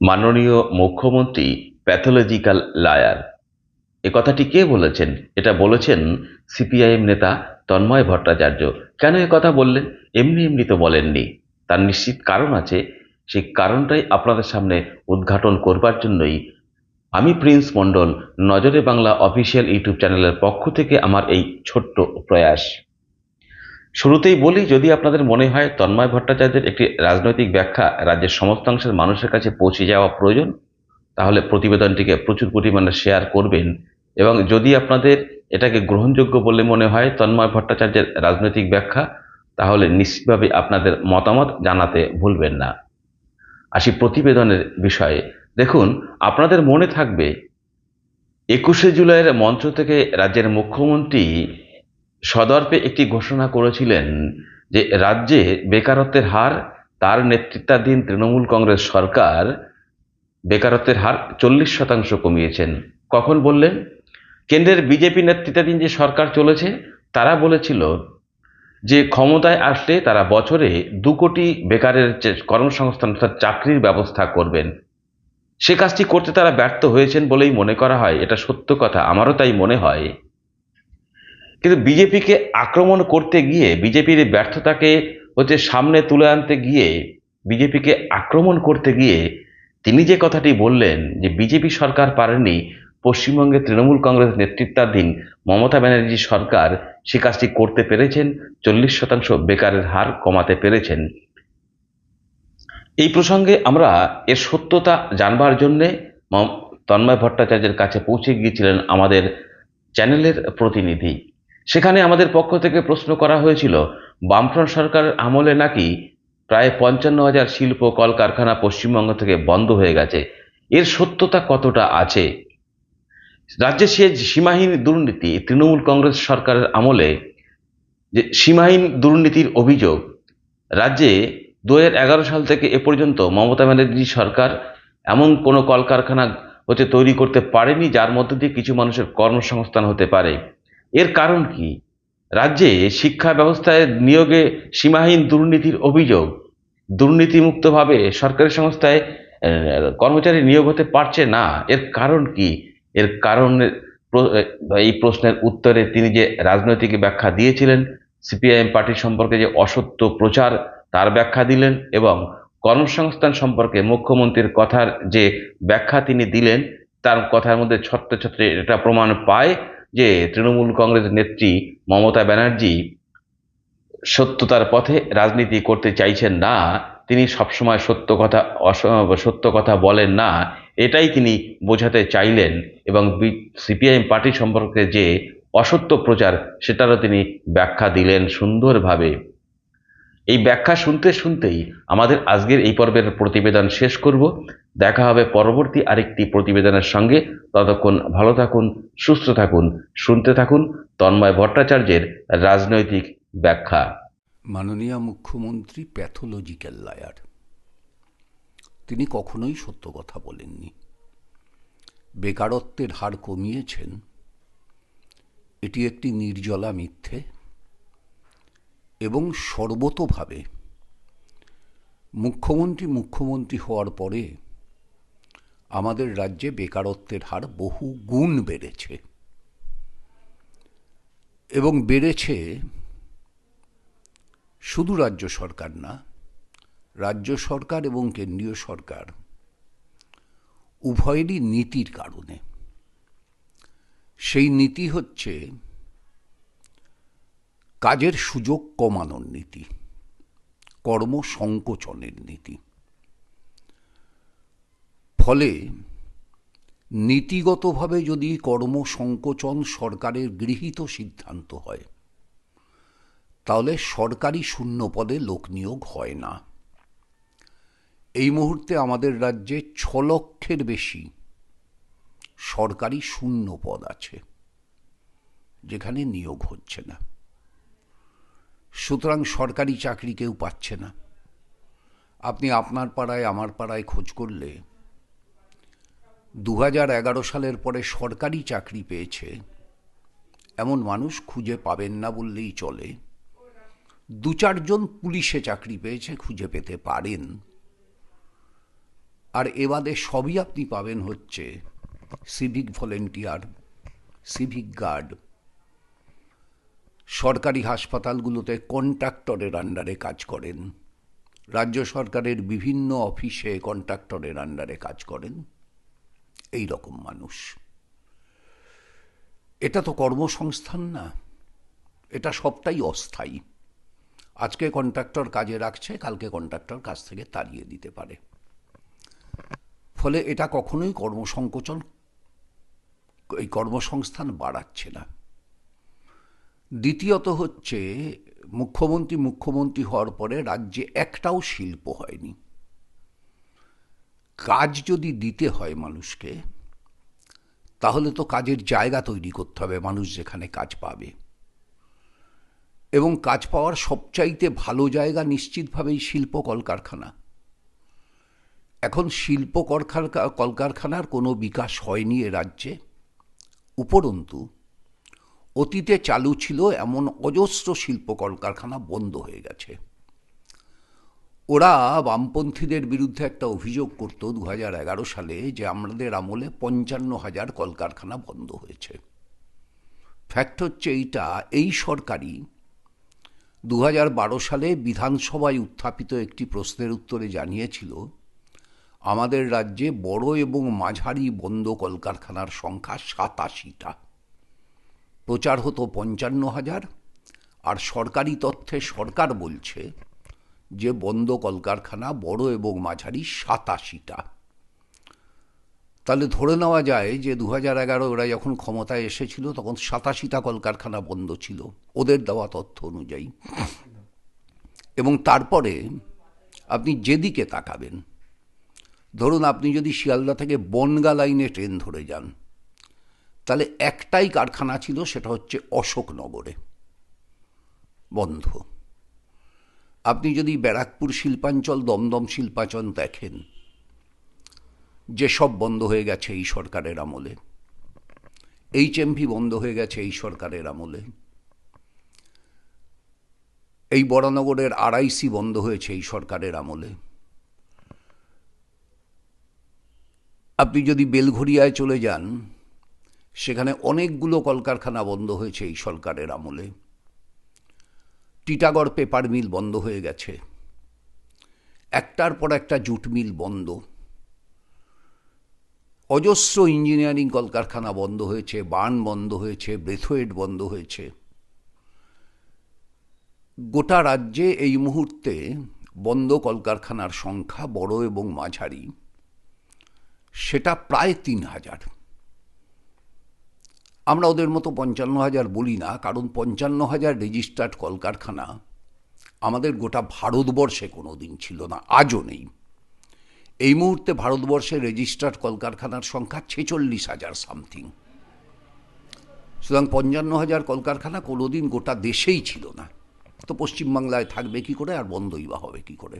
মাননীয় মুখ্যমন্ত্রী pathological liar এ কথাটি কে বলেছেন? এটা বলেছেন সিপিআইএম নেতা তন্ময় ভট্টাচার্য। কেন এ কথা বললেন? এমনি এমনি তো বলেননি। তার নিশ্চিত কারণ আছে। সেই কারণটাই আপনাদের সামনে উদ্ঘাটন করবার জন্যই আমি প্রিন্স মণ্ডল, নজরে বাংলা অফিসিয়াল ইউটিউব চ্যানেলের পক্ষ থেকে আমার এই ছোট্ট প্রয়াস। শুরুতেই বলি, যদি আপনাদের মনে হয় তন্ময় ভট্টাচার্যের একটি রাজনৈতিক ব্যাখ্যা রাজ্যের সমস্তাংশের মানুষের কাছে পৌঁছে যাওয়া প্রয়োজন, তাহলে প্রতিবেদনটিকে প্রচুর পরিমাণে শেয়ার করবেন। এবং যদি আপনাদের এটাকে গ্রহণযোগ্য বলে মনে হয় তন্ময় ভট্টাচার্যের রাজনৈতিক ব্যাখ্যা, তাহলে নিশ্চিতভাবে আপনাদের মতামত জানাতে ভুলবেন না। আসি প্রতিবেদনের বিষয়ে। দেখুন, আপনাদের মনে থাকবে, একুশে জুলাইয়ের মঞ্চ থেকে রাজ্যের মুখ্যমন্ত্রী সদর্পে একটি ঘোষণা করেছিলেন যে রাজ্যে বেকারত্বের হার, তার নেতৃত্বাধীন তৃণমূল কংগ্রেস সরকার বেকারত্বের হার চল্লিশ শতাংশ কমিয়েছেন। কখন বললেন? কেন্দ্রের বিজেপি নেতৃত্বাধীন যে সরকার চলেছে, তারা বলেছিল যে ক্ষমতায় আসলে তারা বছরে দু কোটি বেকারের কর্মসংস্থান অর্থাৎ চাকরির ব্যবস্থা করবেন। সে কাজটি করতে তারা ব্যর্থ হয়েছেন বলেই মনে করা হয়। এটা সত্য কথা, আমারও তাই মনে হয়। কিন্তু বিজেপিকে আক্রমণ করতে গিয়ে, বিজেপির ব্যর্থতাকে হচ্ছে সামনে তুলে আনতে গিয়ে, বিজেপিকে আক্রমণ করতে গিয়ে তিনি যে কথাটি বললেন যে বিজেপি সরকার পারেনি, পশ্চিমবঙ্গে তৃণমূল কংগ্রেস নেতৃত্বাধীন মমতা ব্যানার্জি সরকার সে কাজটি করতে পেরেছেন, চল্লিশ শতাংশ বেকারের হার কমাতে পেরেছেন। এই প্রসঙ্গে আমরা এর সত্যতা জানবার জন্যে তন্ময় ভট্টাচার্যের কাছে পৌঁছে গিয়েছিলেন আমাদের চ্যানেলের প্রতিনিধি। সেখানে আমাদের পক্ষ থেকে প্রশ্ন করা হয়েছিল, বামফ্রন্ট সরকারের আমলে নাকি প্রায় পঞ্চান্ন হাজার শিল্প কলকারখানা পশ্চিমবঙ্গ থেকে বন্ধ হয়ে গেছে? এর সত্যতা কতটা আছে? রাজ্যে সে সীমাহীন দুর্নীতি, তৃণমূল কংগ্রেস সরকারের আমলে যে সীমাহীন দুর্নীতির অভিযোগ, রাজ্যে দু সাল থেকে এ পর্যন্ত মমতা ব্যানার্জি সরকার এমন কোনো কলকারখানা হতে তৈরি করতে পারেনি, যার মধ্য দিয়ে কিছু মানুষের কর্মসংস্থান হতে পারে। এর কারণ কি? রাজ্যে শিক্ষা ব্যবস্থায় নিয়োগে সীমাহীন দুর্নীতির অভিযোগ। দুর্নীতিমুক্তভাবে সরকারি সংস্থায় কর্মচারী নিয়োগ হতে পারছে না। এর কারণ কি? এর কারণের এই প্রশ্নের উত্তরে তিনি যে রাজনৈতিক ব্যাখ্যা দিয়েছিলেন, সিপিআইএম পার্টি সম্পর্কে যে অসত্য প্রচার, তার ব্যাখ্যা দিলেন এবং কর্মসংস্থান সম্পর্কে মুখ্যমন্ত্রীর কথার যে ব্যাখ্যা তিনি দিলেন, তার কথার মধ্যে ছত্র ছত্রে এটা প্রমাণ পায়। যে তৃণমূল কংগ্রেস নেত্রী মমতা ব্যানার্জি সত্যতার পথে রাজনীতি করতে চাইছেন না, তিনি সবসময় সত্য কথা সত্য কথা বলেন না, এটাই তিনি বোঝাতে চাইলেন এবং সিপিআইএম পার্টি সম্পর্কে যে অসত্য প্রচার, সেটারও তিনি ব্যাখ্যা দিলেন সুন্দরভাবে। এই ব্যাখ্যা শুনতে শুনতেই আমাদের আজকের এই পর্বের প্রতিবেদন শেষ করব। দেখা হবে পরবর্তী আরেকটি প্রতিবেদনের সঙ্গে। ততক্ষণ ভালো থাকুন, সুস্থ থাকুন, শুনতে থাকুন তন্ময় ভট্টাচার্যের রাজনৈতিক ব্যাখ্যা। মাননীয় মুখ্যমন্ত্রী প্যাথোলজিক্যাল লায়ার। তিনি কখনোই সত্য কথা বলেননি। বেকারত্বের হার কমিয়েছেন। এটি একটি নির্জলা মিথ্যে। এবং সর্বতোভাবে মুখ্যমন্ত্রী মুখ্যমন্ত্রী হওয়ার পরে আমাদের রাজ্যে বেকারত্বের হার বহু গুণ বেড়েছে। এবং বেড়েছে শুধু রাজ্য সরকার না, রাজ্য সরকার এবং কেন্দ্রীয় সরকার উভয়েরই নীতির কারণে। সেই নীতি হচ্ছে কাজের সুযোগ কমানোর নীতি, কর্ম সংকোচনের নীতি। ফলে নীতিগতভাবে যদি কর্ম সংকোচন সরকারের গৃহীত সিদ্ধান্ত হয়, তাহলে সরকারি শূন্য পদে লোক নিয়োগ হয় না। এই মুহূর্তে আমাদের রাজ্যে ছ লক্ষের বেশি সরকারি শূন্য পদ আছে, যেখানে নিয়োগ হচ্ছে না। সুতরাং সরকারি চাকরি কেউ পাচ্ছে না। আপনি আপনার পাড়ায়, আমার পাড়ায় খোঁজ করলে দু সালের পরে সরকারি চাকরি পেয়েছে। এমন মানুষ খুঁজে পাবেন না বললেই চলে। দু চারজন পুলিশে চাকরি পেয়েছে, খুঁজে পেতে পারেন। আর এবাদে সবই আপনি পাবেন হচ্ছে সিভিক ভলেন্টিয়ার, সিভিক গার্ড। সরকারি হাসপাতালগুলোতে কন্ট্রাক্টরের আন্ডারে কাজ করেন। রাজ্য সরকারের বিভিন্ন অফিসে কন্ট্রাক্টরের আন্ডারে কাজ করেন। এই রকম মানুষ। এটা তো কর্মসংস্থান না। এটা সবটাই অস্থায়ী। আজকে কন্ট্রাক্টর কাজে রাখছে, কালকে কন্ট্রাক্টর কাজ থেকে তাড়িয়ে দিতে পারে। ফলে এটা কখনোই কর্মসংকোচন, এই কর্মসংস্থান বাড়াচ্ছে না। দ্বিতীয়ত হচ্ছে, মুখ্যমন্ত্রী মুখ্যমন্ত্রী হওয়ার পরে রাজ্যে একটাও শিল্প হয়নি। কাজ যদি দিতে হয় মানুষকে, তাহলে তো কাজের জায়গা তৈরি করতে হবে, মানুষ যেখানে কাজ পাবে। এবং কাজ পাওয়ার সবচাইতে ভালো জায়গা নিশ্চিতভাবেই শিল্প কলকারখানা। এখন শিল্প কলকারখানার কোনো বিকাশ হয়নি এ রাজ্যে। উপরন্তু অতীতে চালু ছিল এমন অজস্র শিল্প কলকারখানা বন্ধ হয়ে গেছে। ওরা বামপন্থীদের বিরুদ্ধে একটা অভিযোগ করত দু সালে যে আমাদের আমলে পঞ্চান্ন হাজার কলকারখানা বন্ধ হয়েছে। ফ্যাক্ট হচ্ছে এইটা, এই সরকারই দু হাজার বারো সালে বিধানসভায় উত্থাপিত একটি প্রশ্নের উত্তরে জানিয়েছিল, আমাদের রাজ্যে বড় এবং মাঝারি বন্ধ কলকারখানার সংখ্যা সাতাশিটা। প্রচার হতো পঞ্চান্ন হাজার, আর সরকারি তথ্যে সরকার বলছে যে বন্ধ কলকারখানা বড় এবং মাঝারি সাতাশিটা। তাহলে ধরে নেওয়া যায় যে দু হাজার এগারো ওরা যখন ক্ষমতায় এসেছিল তখন সাতাশিটা কলকারখানা বন্ধ ছিল, ওদের দেওয়া তথ্য অনুযায়ী। এবং তারপরে আপনি যেদিকে তাকাবেন, ধরুন আপনি যদি শিয়ালদা থেকে বনগা লাইনে ট্রেন ধরে যান তাহলে একটাই কারখানা ছিল, সেটা হচ্ছে অশোকনগরে। বন্ধ, আপনি যদি ব্যারাকপুর শিল্পাঞ্চল, দমদম শিল্পাঞ্চল দেখেন, যেসব বন্ধ হয়ে গেছে এই সরকারের আমলে এইচ এইচএমভি বন্ধ হয়ে গেছে এই সরকারের আমলে, এই বরানগরের আড়াইসি বন্ধ হয়েছে এই সরকারের আমলে, আপনি যদি বেলঘরিয়ায় চলে যান সেখানে অনেকগুলো কলকারখানা বন্ধ হয়েছে এই সরকারের আমলে। টিটাগড় পেপার মিল বন্ধ হয়ে গেছে। একটার পর একটা জুট মিল বন্ধ। অজস্র ইঞ্জিনিয়ারিং কলকারখানা বন্ধ হয়েছে, বার্ন বন্ধ হয়েছে, ব্রেথওয়েট বন্ধ হয়েছে। গোটা রাজ্যে এই মুহূর্তে বন্ধ কলকারখানার সংখ্যা বড় এবং মাঝারি। সেটা প্রায় তিন হাজার। আমরা ওদের মতো পঞ্চান্ন হাজার বলি না, কারণ পঞ্চান্ন হাজার রেজিস্টার্ড কলকারখানা আমাদের গোটা ভারতবর্ষে কোনো দিন ছিল না, আজও নেই। এই মুহূর্তে ভারতবর্ষে রেজিস্টার্ড কলকারখানার সংখ্যা ছেচল্লিশ হাজার সামথিং। সুতরাং পঞ্চান্ন হাজার কলকারখানা কোনোদিন গোটা দেশেই ছিল না। তো পশ্চিমবাংলায় থাকবে কি করে আর বন্ধই বা হবে কি করে?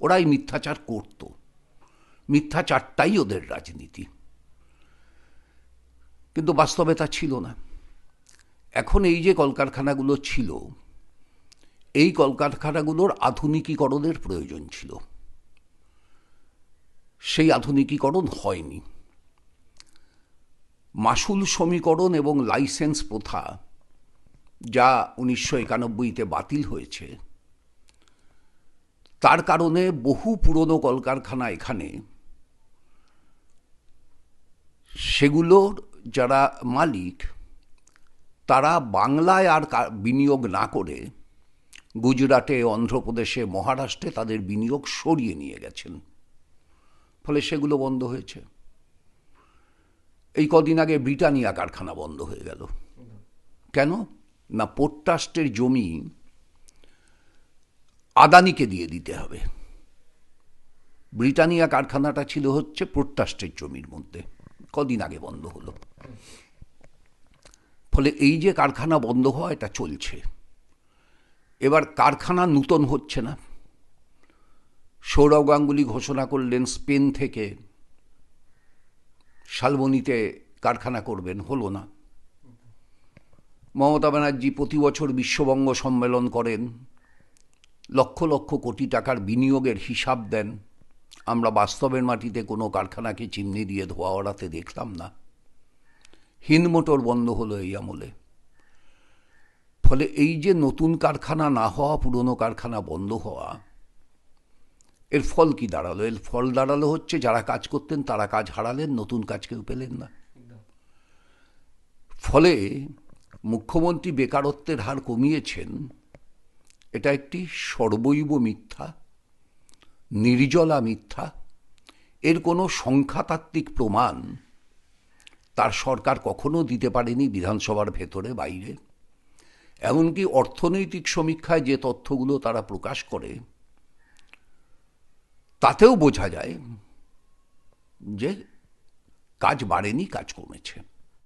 ওরাই মিথ্যাচার করত। মিথ্যাচারটাই ওদের রাজনীতি। কিন্তু বাস্তবে তা ছিল না। এখন এই যে কলকারখানাগুলো ছিল, এই কলকারখানাগুলোর আধুনিকীকরণের প্রয়োজন ছিল। সেই আধুনিকীকরণ হয়নি। মাসুল সমীকরণ এবং লাইসেন্স প্রথা, যা উনিশশো একানব্বইতে বাতিল হয়েছে, তার কারণে বহু পুরনো কলকারখানা এখানে, সেগুলোর যারা মালিক, তারা বাংলায় আর বিনিয়োগ না করে গুজরাটে, অন্ধ্রপ্রদেশে, মহারাষ্ট্রে তাদের বিনিয়োগ সরিয়ে নিয়ে গেছেন। ফলে সেগুলো বন্ধ হয়েছে। এই কদিন আগে ব্রিটানিয়া কারখানা বন্ধ হয়ে গেল। কেন? না পোর্ট ট্রাস্টের জমি আদানিকে দিয়ে দিতে হবে। ব্রিটানিয়া কারখানাটা ছিল হচ্ছে পোর্ট ট্রাস্টের জমির মধ্যে। কদিন আগে বন্ধ হলো। ফলে এই যে কারখানা বন্ধ হওয়া, এটা চলছে। এবার কারখানা নূতন হচ্ছে না। সৌরভ গাঙ্গুলি ঘোষণা করলেন, স্পেন থেকে শালবনিতে কারখানা করবেন, হলো না। মমতা ব্যানার্জি প্রতি বছর বিশ্ববঙ্গ সম্মেলন করেন, লক্ষ লক্ষ কোটি টাকার বিনিয়োগের হিসাব দেন। আমরা বাস্তবের মাটিতে কোনো কারখানাকে চিমনি দিয়ে ধোয়া ওড়াতে দেখলাম না। হিন্দ মোটর বন্ধ হলো এই আমলে। ফলে এই যে নতুন কারখানা না হওয়া, পুরনো কারখানা বন্ধ হওয়া, এর ফল কি দাঁড়াল? এর ফল দাঁড়াল হচ্ছে যারা কাজ করতেন, তারা কাজ হারালেন, নতুন কাজ কেউ পেলেন না। ফলে মুখ্যমন্ত্রী বেকারত্বের হার কমিয়েছেন, এটা একটি সর্বৈব মিথ্যা। নির্জলা মিথ্যা। এর কোনো সংখ্যাতাত্ত্বিক প্রমাণ তার সরকার কখনো দিতে পারেনি বিধানসভার ভেতরে, বাইরে। এমনকি অর্থনৈতিক সমীক্ষায় যে তথ্যগুলো তারা প্রকাশ করে, তাতেও বোঝা যায় যে কাজ বাড়েনি, কাজ কমেছে।